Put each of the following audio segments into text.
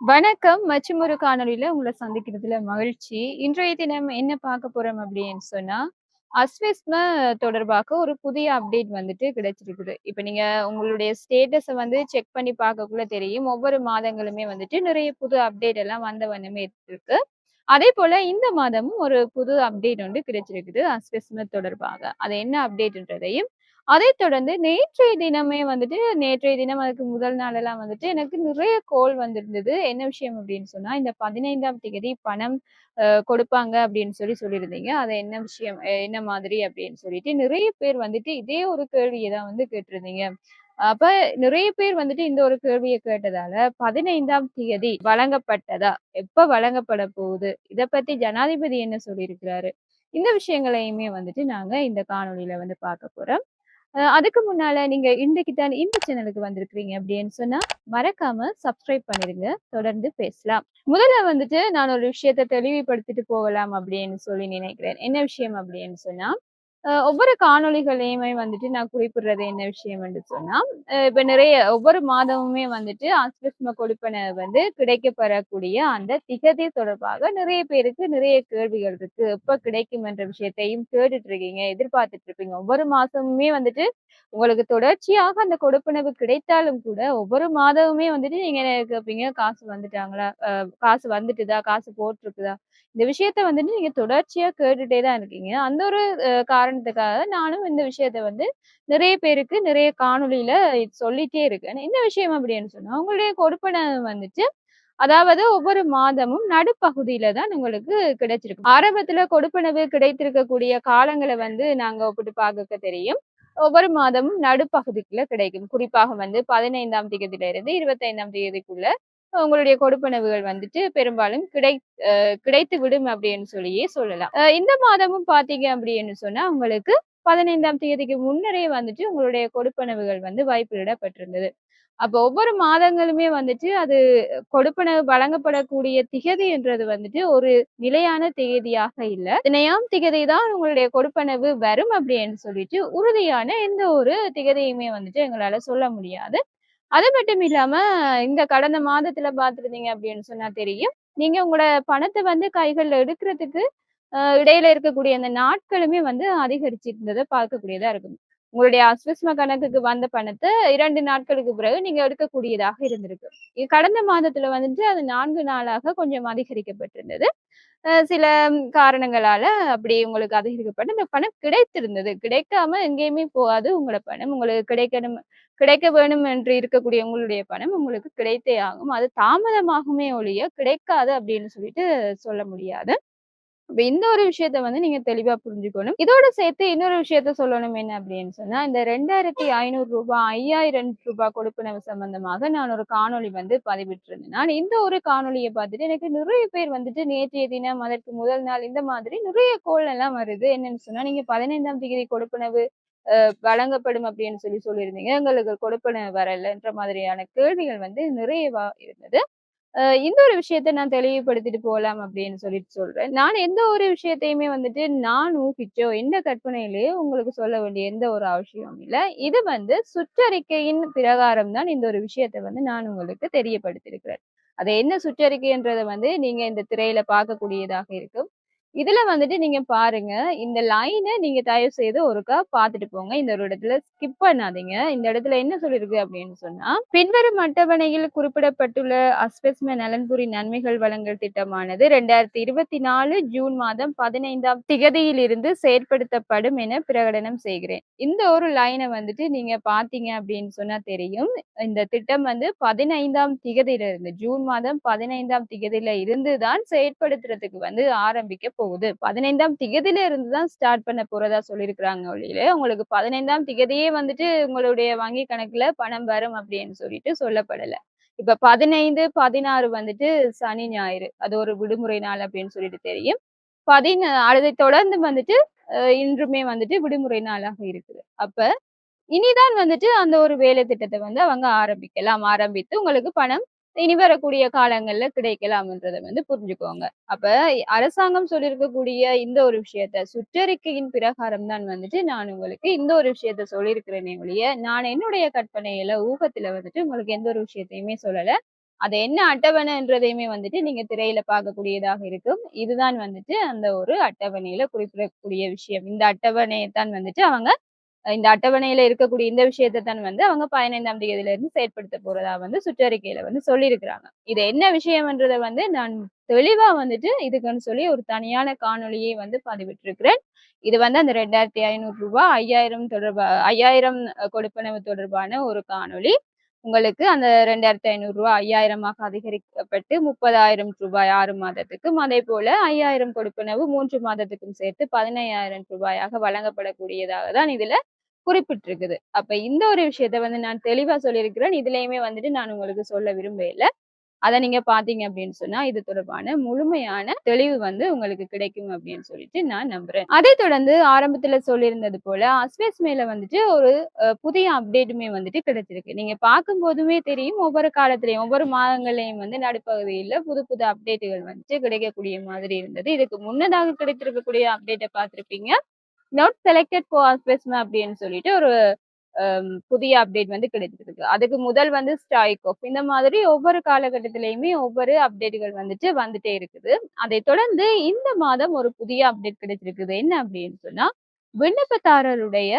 வணக்கம் மற்றும் ஒரு காணொலியில உங்களை சந்திக்கிறதுல மகிழ்ச்சி. இன்றைய தினம் என்ன பார்க்க போறோம் அப்படின்னு சொன்னா, அஸ்விஸ்ம தொடர்பாக ஒரு புதிய அப்டேட் வந்துட்டு கிடைச்சிருக்குது. இப்ப நீங்க உங்களுடைய ஸ்டேட்டஸை வந்து செக் பண்ணி பார்க்கக்குள்ள தெரியும். ஒவ்வொரு மாதங்களுமே வந்துட்டு நிறைய புது அப்டேட் எல்லாம் வந்த வண்ணமே இருக்கு. அதேபோல இந்த மாதமும் ஒரு புது அப்டேட் ஒன்று கிடைச்சிருக்குது அஸ்விஸ்ம தொடர்பாக. அது என்ன அப்டேட்ன்றதையும் அதைத் தொடர்ந்து நேற்றைய தினமே வந்துட்டு நேற்றைய தினம் அதுக்கு முதல் நாளெல்லாம் வந்துட்டு எனக்கு நிறைய கோல் வந்திருந்தது. என்ன விஷயம் அப்படின்னு சொன்னா, இந்த 15ஆம் தேதி பணம் கொடுப்பாங்க அப்படின்னு சொல்லி சொல்லியிருந்தீங்க. அது என்ன விஷயம்? என்ன மாதிரி அப்படின்னு சொல்லிட்டு நிறைய பேர் வந்துட்டு இதே ஒரு கேள்வியை தான் வந்து கேட்டிருந்தீங்க. அப்ப நிறைய பேர் வந்துட்டு இந்த ஒரு கேள்வியை கேட்டதால 15ஆம் தேதி வழங்கப்பட்டதா? எப்ப வழங்கப்பட போகுது? இத பத்தி ஜனாதிபதி என்ன சொல்லியிருக்கிறாரு? இந்த விஷயங்களையுமே வந்துட்டு நாங்க இந்த காணொலியில வந்து பார்க்க போறோம். அதுக்கு முன்னால நீங்க இன்றைக்கு தான் இந்த சேனலுக்கு வந்திருக்கிறீங்க அப்படின்னு சொன்னா, மறக்காம சப்ஸ்கிரைப் பண்ணிருங்க. தொடர்ந்து பேசலாம். முதல்ல வந்துட்டு நான் ஒரு விஷயத்த தெளிவுபடுத்திட்டு போகலாம் அப்படின்னு சொல்லி நினைக்கிறேன். என்ன விஷயம் அப்படின்னு சொன்னா, ஒவ்வொரு காணொளிகளையுமே வந்துட்டு நான் குறிப்பிடுறது என்ன விஷயம் என்று சொன்னா, இப்ப நிறைய ஒவ்வொரு மாதமுமே வந்துட்டு ஆஸ்பிரிஸ்ம கொடுப்பன வந்து கிடைக்கப்பெறக்கூடிய அந்த திகதி தொடர்பாக நிறைய பேருக்கு நிறைய கேள்விகள் இருக்கு. எப்ப கிடைக்கும் என்ற விஷயத்தையும் கேட்டுட்டு இருக்கீங்க, எதிர்பார்த்துட்டு இருப்பீங்க. ஒவ்வொரு மாசமுமே வந்துட்டு உங்களுக்கு தொடர்ச்சியாக அந்த கொடுப்பனவு கிடைத்தாலும் கூட, ஒவ்வொரு மாதமுமே வந்துட்டு நீங்க என்ன கேட்பீங்க, "காசு வந்துட்டாங்களா? காசு வந்துட்டுதா? காசு போட்டிருக்குதா?" இந்த விஷயத்த வந்துட்டு நீங்க தொடர்ச்சியா கேட்டுட்டே தான் இருக்கீங்க. அந்த ஒரு காரணம் காரணத்துக்காக நானும் இந்த விஷயத்த வந்து நிறைய பேருக்கு நிறைய காணொளியில சொல்லிட்டே இருக்கேன். இந்த விஷயம் அப்படின்னு சொன்னா, உங்களுடைய கொடுப்பனவு வந்துட்டு அதாவது ஒவ்வொரு மாதமும் நடுப்பகுதியில தான் உங்களுக்கு கிடைச்சிருக்கும். ஆரம்பத்துல கொடுப்பனவு கிடைத்திருக்கக்கூடிய காலங்களை வந்து நாங்க ஒப்பிட்டு பார்க்க தெரியும். ஒவ்வொரு மாதமும் நடுப்பகுதிக்குள்ள கிடைக்கும். குறிப்பாக வந்து பதினைந்தாம் தேதியில இருந்து இருபத்தைந்தாம் தேதிக்குள்ள உங்களுடைய கொடுப்பனவுகள் வந்துட்டு பெரும்பாலும் கிடை கிடைத்து விடும் அப்படின்னு சொல்லியே சொல்லலாம். இந்த மாதமும் பார்த்தீங்க அப்படின்னு சொன்னா, உங்களுக்கு 15ஆம் தேதிக்கு முன்னரே வந்துட்டு உங்களுடைய கொடுப்பனவுகள் வந்து வாய்ப்பிலிடப்பட்டிருந்தது அப்போ ஒவ்வொரு மாதங்களுமே வந்துட்டு அது கொடுப்பனவு வழங்கப்படக்கூடிய திகதி என்றது வந்துட்டு ஒரு நிலையான திகதியாக இல்ல. தினையாம் திகதி தான் உங்களுடைய கொடுப்பனவு வரும் அப்படின்னு சொல்லிட்டு உறுதியான எந்த ஒரு திகதியுமே வந்துட்டு எங்களால சொல்ல முடியாது. அது மட்டும் இல்லாம இந்த கடந்த மாதத்துல பாத்துருந்தீங்க அப்படின்னு சொன்னா தெரியும். நீங்க உங்களோட பணத்தை வந்து கைகள்ல எடுக்கிறதுக்கு இடையில இருக்கக்கூடிய அந்த நாட்களுமே வந்து அதிகரிச்சிருந்ததை பார்க்கக்கூடியதா இருக்கும். உங்களுடைய அஸ்விஸ்ம கணக்குக்கு வந்த பணத்தை இரண்டு நாட்களுக்கு பிறகு நீங்க எடுக்கக்கூடியதாக இருந்திருக்கு. கடந்த மாதத்துல வந்துட்டு அது நான்கு நாளாக கொஞ்சம் அதிகரிக்கப்பட்டிருந்தது. சில காரணங்களால அப்படி உங்களுக்கு அதிகரிக்கப்பட்டு அந்த பணம் கிடைத்திருந்தது. கிடைக்காம எங்கேயுமே போகாது உங்களோட பணம். உங்களுக்கு கிடைக்கணும் கிடைக்க வேணும் என்று இருக்கக்கூடிய உங்களுடைய பணம் உங்களுக்கு கிடைத்தே ஆகும். அது தாமதமாகுமே ஒழிய கிடைக்காது அப்படின்னு சொல்லிட்டு சொல்ல முடியாது. இந்த ஒரு விஷயத்த வந்து நீங்க தெளிவா புரிஞ்சுக்கணும். இதோட சேர்த்து இன்னொரு விஷயத்த சொல்லணும் என்ன அப்படின்னு சொன்னா, இந்த ரூ. 2500 ரூ. 5000 கொடுப்பனவு சம்பந்தமாக நான் ஒரு காணொளி வந்து பதிவிட்டிருந்தேன். நான் இந்த ஒரு காணொலியை பார்த்துட்டு எனக்கு நிறைய பேர் வந்துட்டு நேற்றைய தினம், அதற்கு முதல் நாள் இந்த மாதிரி நிறைய கோல் எல்லாம் வருது. என்னன்னு சொன்னா, நீங்க 15ஆம் தேதி கொடுப்பனவு வழங்கப்படும் அப்படின்னு சொல்லி சொல்லியிருந்தீங்க. எங்களுக்கு கொடுப்பனவு வரலன்ற மாதிரியான கேள்விகள் வந்து நிறையவா இருந்தது. இந்த ஒரு விஷயத்த நான் தெளிவுபடுத்திட்டு போகலாம் அப்படின்னு சொல்லிட்டு சொல்றேன். நான் எந்த ஒரு விஷயத்தையுமே வந்துட்டு நான் ஊகிச்சோ, எந்த கற்பனையிலேயே உங்களுக்கு சொல்ல வேண்டிய எந்த ஒரு அவசியமும் இல்லை இது வந்து சுற்றறிக்கையின் பிரகாரம் தான் இந்த ஒரு விஷயத்த வந்து நான் உங்களுக்கு தெரியப்படுத்தியிருக்கிறேன். அது என்ன சுற்றறிக்கைன்றதை வந்து நீங்க இந்த திரையில பார்க்கக்கூடியதாக இருக்கும். இதுல வந்துட்டு நீங்க பாருங்க. இந்த லைனை நீங்க தயவு செய்து ஒருக்கா பார்த்துட்டு போங்க. இந்த ஒரு இடத்துல ஸ்கிப் பண்ணாதீங்க. இந்த இடத்துல என்ன சொல்லிருக்கு அப்படின்னு சொன்னா, பின்வரும் அட்டவணையில் குறிப்பிடப்பட்டுள்ள அஸ்பெஸ்ம நலன்புரி நன்மைகள் வழங்கல் திட்டமானது 2024 ஜூன் மாதம் பதினைந்தாம் திகதியில் இருந்து செயற்படுத்தப்படும் என பிரகடனம் செய்கிறேன். இந்த ஒரு லைனை வந்துட்டு நீங்க பார்த்தீங்க அப்படின்னு சொன்னா தெரியும். இந்த திட்டம் வந்து பதினைந்தாம் திகதியில இருந்து ஜூன் மாதம் 15ஆம் திகதியில இருந்து தான் செயற்படுத்துறதுக்கு வந்து ஆரம்பிக்க போகுது. 15ஆம் திகதியில இருந்து தான் ஸ்டார்ட் பண்ண போறதா சொல்லியிருக்கிறாங்க ஒழிய, உங்களுக்கு 15ஆம் திகதியே வந்துட்டு உங்களுடைய வங்கி கணக்குல பணம் வரும் அப்படின்னு சொல்லிட்டு சொல்லப்படல. இப்ப 15, 16 வந்துட்டு சனி, ஞாயிறு. அது ஒரு விடுமுறை நாள் அப்படின்னு சொல்லிட்டு தெரியும். பதின அதை தொடர்ந்து வந்துட்டு இன்றுமே வந்துட்டு விடுமுறை நாளாக இருக்குது. அப்ப இனிதான் வந்துட்டு அந்த ஒரு வேலை திட்டத்தை வந்து அவங்க ஆரம்பிக்கலாம். ஆரம்பித்து உங்களுக்கு பணம் இனி வரக்கூடிய காலங்கள்ல கிடைக்கலாம்ன்றத வந்து புரிஞ்சுக்கோங்க. அப்ப அரசாங்கம் சொல்லியிருக்கக்கூடிய இந்த ஒரு விஷயத்த சுற்றறிக்கையின் பிரகாரம் தான் வந்துட்டு நான் உங்களுக்கு இந்த ஒரு விஷயத்த சொல்லியிருக்கிறேனே ஒழிய, நான் என்னுடைய கற்பனையில, ஊகத்துல வந்துட்டு உங்களுக்கு எந்த ஒரு விஷயத்தையுமே சொல்லல. அது என்ன அட்டவணைன்றதையுமே வந்துட்டு நீங்க திரையில பார்க்கக்கூடியதாக இருக்கும் இதுதான் வந்துட்டு அந்த ஒரு அட்டவணையில குறிப்பிடக்கூடிய விஷயம் இந்த அட்டவணையை தான் வந்துட்டு அவங்க இந்த அட்டவணையில இருக்கக்கூடிய இந்த விஷயத்தை தான் வந்து அவங்க பதினைந்தாம் தேதியில இருந்து செயற்படுத்த போறதா வந்து சுற்றறிக்கையில வந்து சொல்லியிருக்கிறாங்க. இது என்ன விஷயம்ன்றதை வந்து நான் தெளிவா வந்துட்டு இதுக்குன்னு சொல்லி ஒரு தனியான காணொலியை வந்து பதிவிட்டிருக்கிறேன். இது வந்து அந்த ரெண்டாயிரத்தி ஐநூறு ரூபாய் ஐயாயிரம் தொடர்பா ஐயாயிரம் கொடுப்பனவு தொடர்பான ஒரு காணொலி உங்களுக்கு அந்த ரெண்டாயிரத்தி ஐநூறு ரூபாய் ஐயாயிரமாக அதிகரிக்கப்பட்டு முப்பதாயிரம் ரூபாய் ஆறு மாதத்துக்கும் அதே போல ஐயாயிரம் கொடுப்பனவு மூன்று மாதத்துக்கும் சேர்த்து பதினையாயிரம் ரூபாயாக வழங்கப்படக்கூடியதாக தான் இதுல குறிப்பிட்டிருக்குது. அப்ப இந்த ஒரு விஷயத்த வந்து நான் தெளிவா சொல்லியிருக்கிறேன். இதுலயுமே வந்துட்டு நான் உங்களுக்கு சொல்ல விரும்பல அதை நீங்க பாத்தீங்க அப்படின்னு சொன்னா இது தொடர்பான முழுமையான தெளிவு வந்து உங்களுக்கு கிடைக்கும் அப்படின்னு சொல்லிட்டு நான் நம்புறேன். அதை தொடர்ந்து ஆரம்பத்துல சொல்லியிருந்தது போல அஸ்வேஸ் மேல வந்துட்டு ஒரு புதிய அப்டேட்டுமே வந்துட்டு கிடைச்சிருக்கு. நீங்க பார்க்கும் போதுமே தெரியும் ஒவ்வொரு காலத்திலையும் ஒவ்வொரு மாதங்களையும் வந்து நடுப்பகுதியில புது புது அப்டேட்டுகள் வந்துட்டு கிடைக்கக்கூடிய மாதிரி இருந்தது. இதுக்கு முன்னதாக கிடைத்திருக்கக்கூடிய அப்டேட்டை பார்த்திருப்பீங்க. நாட் செலக்டட் ஃபார் அஸ்பெஸ்மா அப்படின்னு சொல்லிட்டு ஒரு புதிய அப்டேட் வந்து கிடைச்சிருக்கு. அதுக்கு முதல் வந்து ஸ்டாய்க் ஆஃப் இந்த மாதிரி ஒவ்வொரு காலகட்டத்திலையுமே ஒவ்வொரு அப்டேட்டுகள் வந்துட்டு வந்துட்டே இருக்குது. அதை தொடர்ந்து இந்த மாதம் ஒரு புதிய அப்டேட் கிடைச்சிருக்குது. என்ன அப்படின்னு சொன்னா விண்ணப்பதாரருடைய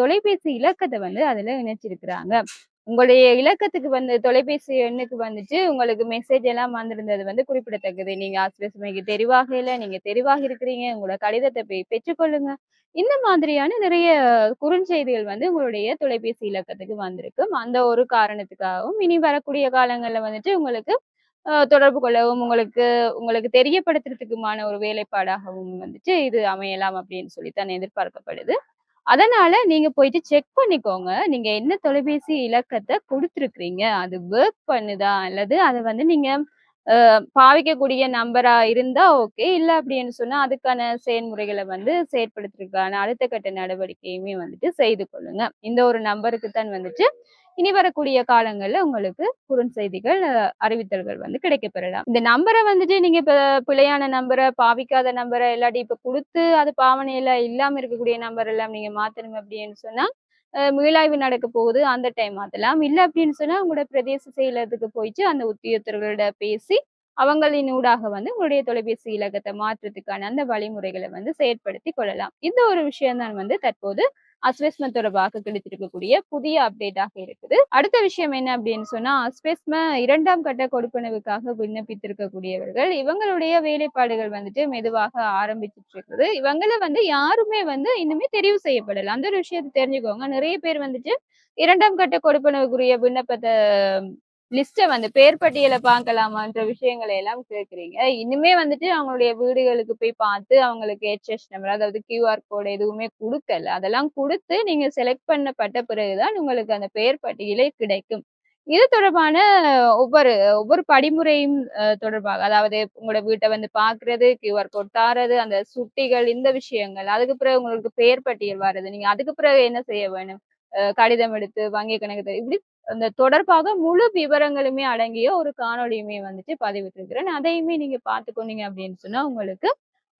தொலைபேசி இலக்கத்தை வந்து அதுல இணைச்சிருக்கிறாங்க. உங்களுடைய இலக்கத்துக்கு வந்து தொலைபேசி எண்ணுக்கு வந்துட்டு உங்களுக்கு மெசேஜ் எல்லாம் வந்திருந்தது வந்து குறிப்பிடத்தக்கது. நீங்க ஆசிரியர் தெரிவாக இல்லை நீங்க தெரிவாக இருக்கிறீங்க உங்களோட கடிதத்தை போய் பெற்றுக்கொள்ளுங்க. இந்த மாதிரியான நிறைய குறுஞ்செய்திகள் வந்து உங்களுடைய தொலைபேசி இலக்கத்துக்கு வந்திருக்கும். அந்த ஒரு காரணத்துக்காகவும் இனி வரக்கூடிய காலங்கள்ல வந்துட்டு உங்களுக்கு தொடர்பு கொள்ளவும் உங்களுக்கு உங்களுக்கு தெரியப்படுத்துறதுக்குமான ஒரு வேலைப்பாடாகவும் வந்துட்டு இது அமையலாம் அப்படின்னு சொல்லித்தான் எதிர்பார்க்கப்படுது. அதனால நீங்க போயிட்டு செக் பண்ணிக்கோங்க நீங்க என்ன தொலைபேசி இலக்கத்தை கொடுத்துருக்கீங்க அது ஒர்க் பண்ணுதா அல்லது அதை வந்து நீங்க பாவிக்கக்கூடிய நம்பரா இருந்தா ஓகே. இல்லை அப்படின்னு சொன்னா, அதுக்கான செயல்முறைகளை வந்து செயற்படுத்துறதுக்கான அடுத்த கட்ட நடவடிக்கையுமே வந்துட்டு செய்து கொள்ளுங்க. இந்த ஒரு நம்பருக்கு தான் வந்துட்டு இனி வரக்கூடிய காலங்கள்ல உங்களுக்கு குறுஞ்செய்திகள், அறிவித்தல்கள் வந்து கிடைக்கப்பெறலாம். இந்த நம்பரை வந்துட்டு நீங்க இப்ப பிழையான நம்பரை பாவிக்காத நம்பரை இல்லாட்டி இப்ப கொடுத்து அது பாவனையில இல்லாம இருக்கக்கூடிய நம்பர் எல்லாம் நீங்க மாத்தணும் அப்படின்னு சொன்னா மீளாய்வு நடக்க போகுது. அந்த டைம் மாத்தலாம். இல்ல அப்படின்னு சொன்னா உங்களோட பிரதேச செயலகத்துக்கு போயிட்டு அந்த உத்தியோகத்தர்களோட பேசி அவங்களின் ஊடாக வந்து உங்களுடைய தொலைபேசி இலக்கத்தை மாற்றத்துக்கான அந்த வழிமுறைகளை வந்து செயற்படுத்தி கொள்ளலாம். இந்த ஒரு விஷயம் தான் வந்து தற்போது அஸ்வெஸ்மத்தோட தொடர்பாக கிடைத்திருக்கக்கூடிய புதிய அப்டேட்டாக இருக்குது. அடுத்த விஷயம் என்ன அப்படின்னு சொன்னா அஸ்வெஸ்ம இரண்டாம் கட்ட கொடுப்பனவுக்காக விண்ணப்பித்திருக்கக்கூடியவர்கள் இவங்களுடைய வேலைப்பாடுகள் வந்துட்டு மெதுவாக ஆரம்பிச்சிட்டு இருக்குது. இவங்கள வந்து யாருமே வந்து இன்னுமே தெரிவு செய்யப்படல. அந்த ஒரு விஷயத்தை தெரிஞ்சுக்கோங்க. நிறைய பேர் வந்துட்டு இரண்டாம் கட்ட கொடுப்பனவுக்குரிய விண்ணப்பத்தை லிஸ்ட்டை வந்து பேர் பட்டியலை பார்க்கலாமான்ற விஷயங்களை எல்லாம் கேட்குறீங்க இனிமே வந்துட்டு அவங்களுடைய வீடுகளுக்கு போய் பார்த்து அவங்களுக்கு ஹெச்எஸ் நம்பர் அதாவது கியூஆர் கோடு எதுவுமே கொடுக்கல. அதெல்லாம் கொடுத்து நீங்க செலக்ட் பண்ணப்பட்ட பிறகுதான் உங்களுக்கு அந்த பெயர் பட்டியலே கிடைக்கும். இது தொடர்பான ஒவ்வொரு ஒவ்வொரு படிமுறையும் தொடர்பாக அதாவது உங்களோட வீட்டை வந்து பாக்குறது கியூஆர் கோட் தாரது அந்த சுட்டிகள் இந்த விஷயங்கள் அதுக்கு பிறகு உங்களுக்கு பெயர் பட்டியல் வர்றது நீங்க அதுக்கு பிறகு என்ன செய்ய வேணும்? கடிதம் எடுத்து வங்கி கணக்கு இப்படி அந்த தொடர்பாக முழு விவரங்களுமே அடங்கிய ஒரு காணொலியுமே வந்துட்டு பதிவிட்டிருக்கிறேன். அதையுமே நீங்க பாத்துக்கொண்டீங்க அப்படின்னு சொன்னா உங்களுக்கு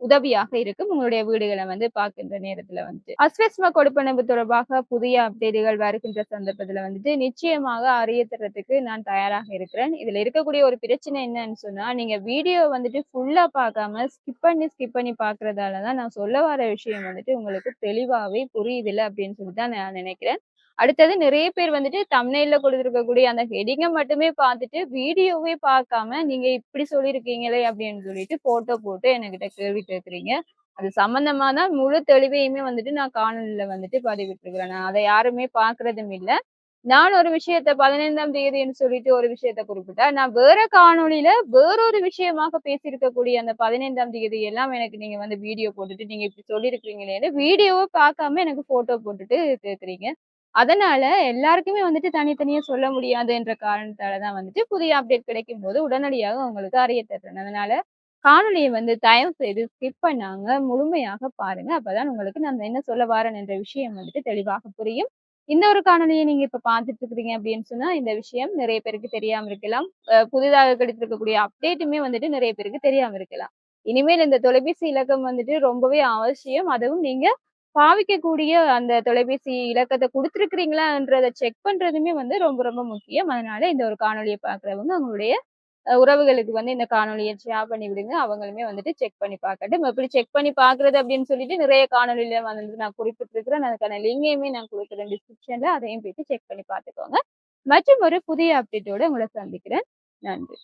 உதவியாக இருக்கும். உங்களுடைய வீடுகளை வந்து பார்க்கின்ற நேரத்துல வந்துட்டு. அஸ்வஸ்ம கொடுப்பனவு தொடர்பாக புதிய அப்டேட்டுகள் வருகின்ற சந்தர்ப்பத்துல வந்துட்டு நிச்சயமாக அறிய தரத்துக்கு நான் தயாராக இருக்கிறேன். இதுல இருக்கக்கூடிய ஒரு பிரச்சனை என்னன்னு சொன்னா நீங்க வீடியோ வந்துட்டு ஃபுல்லா பார்க்காம ஸ்கிப் பண்ணி ஸ்கிப் பண்ணி பாக்குறதாலதான் நான் சொல்ல வர விஷயம் வந்துட்டு உங்களுக்கு தெளிவாவே புரியுதில்லை அப்படின்னு சொல்லி தான் நான் நினைக்கிறேன். அடுத்தது நிறைய பேர் வந்துட்டு தம்னையில கொடுத்துருக்கக்கூடிய அந்த ஹெடிங்கை மட்டுமே பார்த்துட்டு வீடியோவே பார்க்காம நீங்க இப்படி சொல்லியிருக்கீங்களே அப்படின்னு சொல்லிட்டு போட்டோ போட்டு என்கிட்ட கேள்வி கேட்குறீங்க அது சம்பந்தமா தான் முழு தெளிவையுமே வந்துட்டு நான் காணொலியில வந்துட்டு பதிவிட்டுருக்கிறேன். நான் அதை யாருமே பாக்குறதும் இல்லை. நான் ஒரு விஷயத்த பதினைந்தாம் தேதின்னு சொல்லிட்டு ஒரு விஷயத்த குறிப்பிட்டா நான் வேற காணொலியில வேறொரு விஷயமாக பேசியிருக்கக்கூடிய அந்த பதினைந்தாம் தேதி எல்லாம் எனக்கு நீங்க வந்து வீடியோ போட்டுட்டு நீங்க இப்படி சொல்லியிருக்கீங்களேன்னு வீடியோவை பார்க்காம எனக்கு போட்டோ போட்டுட்டு கேக்குறீங்க. அதனால எல்லாருக்குமே வந்துட்டு தனித்தனியா சொல்ல முடியாது என்ற காரணத்தாலதான் வந்துட்டு புதிய அப்டேட் கிடைக்கும் போது உடனடியாக உங்களுக்கு அறிய தர்றேன் அதனால காணொலியை வந்து தயவு செய்து ஸ்கிப் பண்ணாங்க முழுமையாக பாருங்க. அப்பதான் உங்களுக்கு நான் என்ன சொல்ல வரேன் என்ற விஷயம் வந்துட்டு தெளிவாக புரியும். இந்த ஒரு காணொலியை நீங்க இப்ப பாத்துட்டு இருக்கிறீங்க அப்படின்னு சொன்னா இந்த விஷயம் நிறைய பேருக்கு தெரியாம இருக்கலாம். புதிதாக கிடைத்திருக்கக்கூடிய அப்டேட்டுமே வந்துட்டு நிறைய பேருக்கு தெரியாம இருக்கலாம். இனிமேல் இந்த தொலைபேசி இலக்கம் வந்துட்டு ரொம்பவே அவசியம். அதுவும் நீங்க பாவிக்கக்கூடிய அந்த தொலைபேசி இலக்கத்தை கொடுத்துருக்கிறீங்களான்றத செக் பண்றதுமே வந்து ரொம்ப ரொம்ப முக்கியம் அதனால இந்த ஒரு காணொலியை பாக்குறவங்க அவங்களுடைய உறவுகளுக்கு வந்து இந்த காணொலியை ஷேர் பண்ணி விடுங்க. அவங்களுமே வந்துட்டு செக் பண்ணி பார்க்கட்டும். எப்படி செக் பண்ணி பார்க்கறது அப்படின்னு சொல்லிட்டு நிறைய காணொலியில வந்து நான் குறிப்பிட்டிருக்கிறேன். அதுக்கான லிங்கையுமே நான் கொடுக்குறேன் டிஸ்கிரிப்ஷன்ல. அதையும் போயிட்டு செக் பண்ணி பார்த்துக்கோங்க. மற்றும் ஒரு புதிய அப்டேட்டோட உங்களை சந்திக்கிறேன். நன்றி.